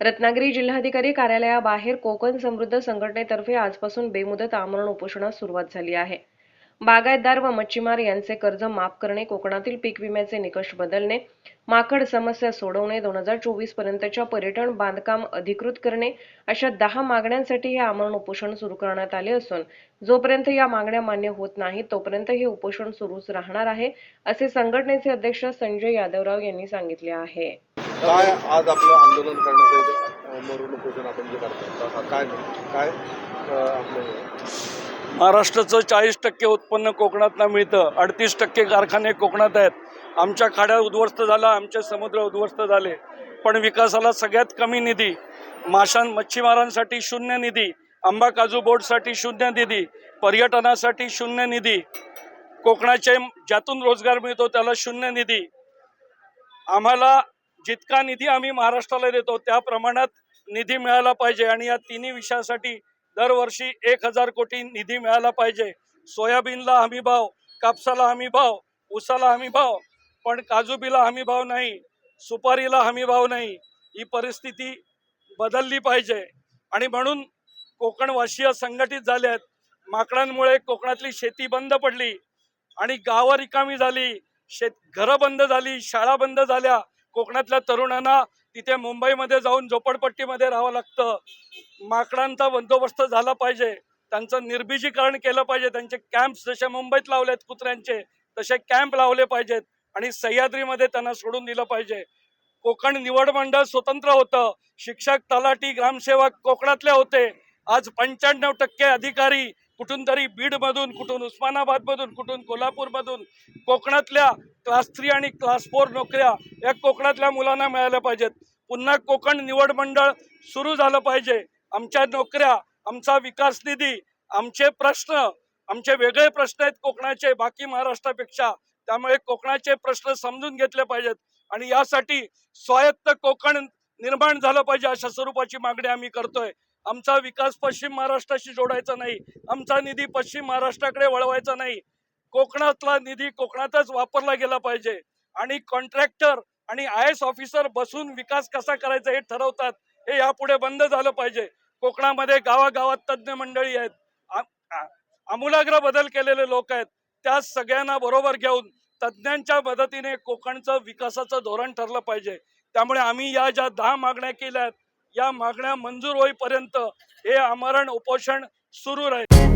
रत्नागिरी जिल्हाधिकारी कार्यालयाबाहेर कोकण समृद्ध संघटनेतर्फे आजपासून बेमुदत आमरण उपोषणास सुरुवात झाली आहे. बागायतदार व मच्छीमार यांचे कर्ज माफ करणे कोकणातील पीक विम्याचे निकष बदलणे माकड समस्या सोडवणे दोन हजार चोवीस पर्यंतच्या पर्यटन बांधकाम अधिकृत करणे अशा दहा मागण्यांसाठी हे आमरण उपोषण सुरू करण्यात आले असून जोपर्यंत या मागण्या मान्य होत नाहीत तोपर्यंत हे उपोषण सुरूच राहणार आहे असे संघटनेचे अध्यक्ष संजय यादवराव यांनी सांगितले आहे. काय आज आपलं आंदोलन करण्याचं मरून आपण जे करतो काय काय आपलं महाराष्ट्राचं चाळीस टक्के उत्पन्न कोकणातनं मिळतं. अडतीस टक्के कारखाने कोकणात आहेत. आमच्या खाड्या उद्ध्वस्त झाला आमचे समुद्र उद्ध्वस्त झाले. पण विकासाला सगळ्यात कमी निधी माशां मच्छीमारांसाठी शून्य निधी आंबा काजू बोर्डसाठी शून्य निधी पर्यटनासाठी शून्य निधी कोकणाचे ज्यातून रोजगार मिळतो त्याला शून्य निधी. आम्हाला जितका निधी आम्ही महाराष्ट्राला देतो त्या प्रमाणात निधी मिळाला पाहिजे. आणि या तिन्ही विषयासाठी दरवर्षी एक हजार कोटी निधी मिळाला पाहिजे. सोयाबीनला हमी भाव कापसाला हमी भाव ऊसाला हमी भाव पण काजूबीला हमी भाव नाही सुपारीला हमी भाव नाही. ही परिस्थिती बदलली पाहिजे. आणि म्हणून कोकणवासीय संघटित झाले आहेत. माकडांमुळे कोकणातली शेती बंद पडली. आणि गावं रिकामी झाली. शेत घरं बंद झाली. शाळा बंद झाल्या. कोकणातल्या तरुणांना तिथे मुंबईमध्ये जाऊन झोपडपट्टीमध्ये राहावं लागतं. माकडांचा बंदोबस्त झाला पाहिजे. त्यांचं निर्बीजीकरण केलं पाहिजे. त्यांचे कॅम्प्स जसे मुंबईत लावलेत कुत्र्यांचे तसे कॅम्प लावले पाहिजेत आणि सह्याद्रीमध्ये त्यांना सोडून दिलं पाहिजे. कोकण निवड मंडळ स्वतंत्र होतं. शिक्षक तलाठी ग्रामसेवक कोकणातले होते. आज पंच्याण्णव टक्के अधिकारी कुठून तरी बीडमधून कुठून उस्मानाबादमधून कुठून कोल्हापूरमधून कोकणातल्या क्लास थ्री आणि क्लास फोर नोकऱ्या या कोकणातल्या मुलांना मिळाल्या पाहिजेत. पुन्हा कोकण निवड मंडळ सुरू झालं पाहिजे. आमच्या नोकऱ्या आमचा विकास निधी आमचे प्रश्न आमचे वेगळे प्रश्न आहेत कोकणाचे बाकी महाराष्ट्रापेक्षा. त्यामुळे कोकणाचे प्रश्न समजून घेतले पाहिजेत. आणि यासाठी स्वायत्त कोकण निर्माण झालं पाहिजे अशा स्वरूपाची मागणी आम्ही करतोय. आमचा विकास पश्चिम महाराष्ट्राशी जोडायचा नाही. आमचा निधी पश्चिम महाराष्ट्राकडे वळवायचा नाही. कोकणातला निधी कोकणातच वापरला गेला पाहिजे. आणि कॉन्ट्रॅक्टर आणि आय एस ऑफिसर बसून विकास कसा करायचा हे ठरवतात हे यापुढे बंद झालं पाहिजे. कोकणामध्ये गावागावात तज्ज्ञ मंडळी आहेत. आमूलाग्र बदल केलेले लोक आहेत. त्या सगळ्यांना बरोबर घेऊन तज्ज्ञांच्या मदतीने कोकणचं विकासाचं धोरण ठरलं पाहिजे. त्यामुळे आम्ही या ज्या दहा मागण्या केल्या आहेत या मागण्या मंजूर होईपर्यंत हे आमरण उपोषण सुरू राहील.